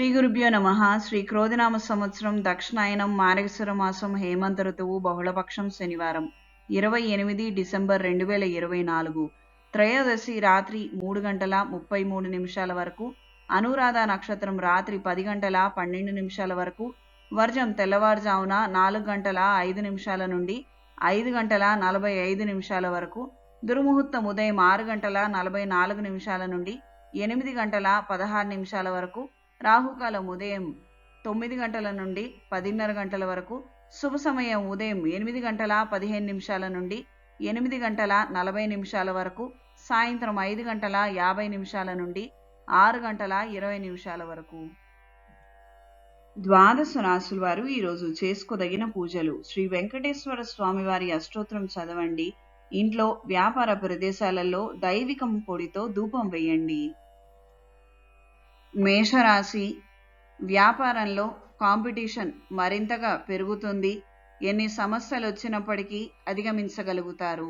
శ్రీ గురుభ్యో నమ. శ్రీ క్రోధినామ సంవత్సరం దక్షిణాయనం మార్గశిర మాసం హేమంత ఋతువు బహుళపక్షం శనివారం. ఇరవై ఎనిమిది డిసెంబర్ రెండు వేల ఇరవై నాలుగు. త్రయోదశి రాత్రి మూడు గంటల ముప్పై మూడు నిమిషాల వరకు అనురాధ నక్షత్రం రాత్రి పది గంటల పన్నెండు నిమిషాల వరకు వర్జం తెల్లవారుజామున నాలుగు గంటల ఐదు నిమిషాల నుండి ఐదు గంటల నలభై ఐదు నిమిషాల వరకు దుర్ముహూర్తం ఉదయం ఆరు గంటల నలభై నాలుగు నిమిషాల నుండి ఎనిమిది గంటల పదహారు నిమిషాల వరకు రాహుకాలం ఉదయం తొమ్మిది గంటల నుండి పదిన్నర గంటల వరకు శుభ సమయం ఉదయం ఎనిమిది గంటల పదిహేను నిమిషాల నుండి ఎనిమిది గంటల నలభై నిమిషాల వరకు సాయంత్రం ఐదు గంటల యాభై నిమిషాల నుండి ఆరు గంటల ఇరవై నిమిషాల వరకు. ద్వాదశ రాశుల వారు ఈరోజు చేసుకోదగిన పూజలు. శ్రీ వెంకటేశ్వర స్వామివారి అష్టోత్తరం చదవండి. ఇంట్లో వ్యాపార ప్రదేశాలలో దైవికం పొడితో ధూపం వేయండి. మేషరాశి వ్యాపారంలో కాంపిటీషన్ మరింతగా పెరుగుతుంది. ఎన్ని సమస్యలు వచ్చినప్పటికీ అధిగమించగలుగుతారు.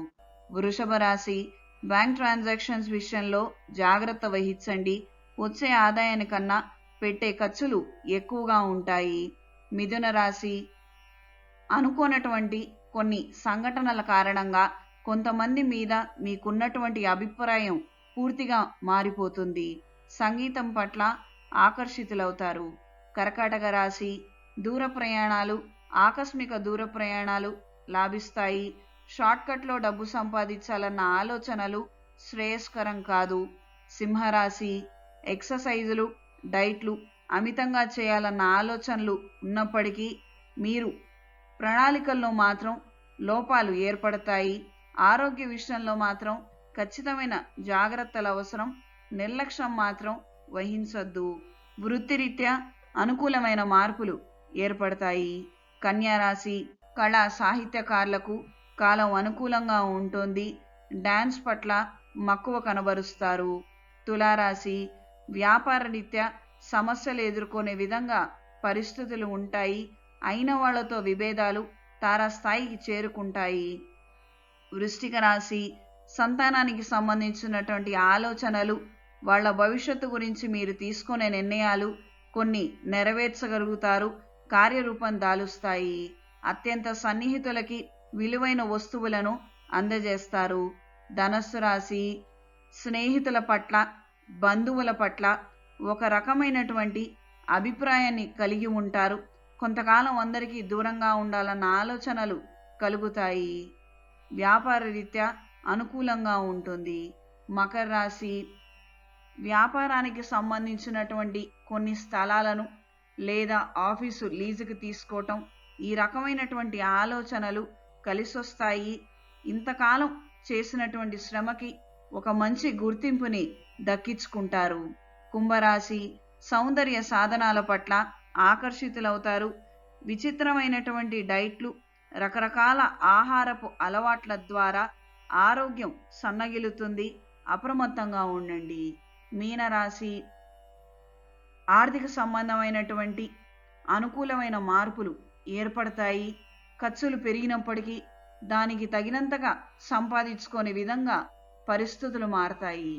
వృషభ రాశి బ్యాంక్ ట్రాన్సాక్షన్స్ విషయంలో జాగ్రత్త వహించండి. వచ్చే ఆదాయానికన్నా పెట్టే ఖర్చులు ఎక్కువగా ఉంటాయి. మిథున రాశి అనుకోనటువంటి కొన్ని సంఘటనల కారణంగా కొంతమంది మీద మీకున్నటువంటి అభిప్రాయం పూర్తిగా మారిపోతుంది. సంగీతం పట్ల ఆకర్షితులవుతారు. కర్కాటక రాశి దూర ప్రయాణాలు ఆకస్మిక దూర ప్రయాణాలు లాభిస్తాయి. షార్ట్కట్లో డబ్బు సంపాదించాలన్న ఆలోచనలు శ్రేయస్కరం కాదు. సింహరాశి ఎక్సర్సైజులు డైట్లు అమితంగా చేయాలన్న ఆలోచనలు ఉన్నప్పటికీ మీరు ప్రణాళికల్లో మాత్రం లోపాలు ఏర్పడతాయి. ఆరోగ్య విషయంలో మాత్రం ఖచ్చితమైన జాగ్రత్తల అవసరం నిర్లక్ష్యం మాత్రం వహించొద్దు. వృత్తిరీత్యా అనుకూలమైన మార్పులు ఏర్పడతాయి. కన్యారాశి కళా సాహిత్యకారులకు కాలం అనుకూలంగా ఉంటుంది. డాన్స్ పట్ల మక్కువ కనబరుస్తారు. తులారాశి వ్యాపార రీత్యా సమస్యలు ఎదుర్కొనే విధంగా పరిస్థితులు ఉంటాయి. అయిన వాళ్ళతో విభేదాలు తారాస్థాయికి చేరుకుంటాయి. వృష్టిక రాశి సంతానానికి సంబంధించినటువంటి ఆలోచనలు వాళ్ళ భవిష్యత్తు గురించి మీరు తీసుకునే నిర్ణయాలు కొన్ని నెరవేర్చగలుగుతారు. కార్యరూపం దాలుస్తాయి. అత్యంత సన్నిహితులకి విలువైన వస్తువులను అందజేస్తారు. ధనస్సు రాశి స్నేహితుల పట్ల బంధువుల పట్ల ఒక రకమైనటువంటి అభిప్రాయాన్ని కలిగి ఉంటారు. కొంతకాలం అందరికీ దూరంగా ఉండాలన్న ఆలోచనలు కలుగుతాయి. వ్యాపార రీత్యా అనుకూలంగా ఉంటుంది. మకర రాశి వ్యాపారానికి సంబంధించినటువంటి కొన్ని స్థలాలను లేదా ఆఫీసు లీజుకి తీసుకోవటం ఈ రకమైనటువంటి ఆలోచనలు కలిసొస్తాయి. ఇంతకాలం చేసినటువంటి శ్రమకి ఒక మంచి గుర్తింపుని దక్కించుకుంటారు. కుంభరాశి సౌందర్య సాధనాల పట్ల ఆకర్షితులవుతారు. విచిత్రమైనటువంటి డైట్లు రకరకాల ఆహారపు అలవాట్ల ద్వారా ఆరోగ్యం సన్నగిలుతుంది. అప్రమత్తంగా ఉండండి. మీనరాశి ఆర్థిక సంబంధమైనటువంటి అనుకూలమైన మార్పులు ఏర్పడతాయి. ఖర్చులు పెరిగినప్పటికీ దానికి తగినంతగా సంపాదించుకునే విధంగా పరిస్థితులు మారతాయి.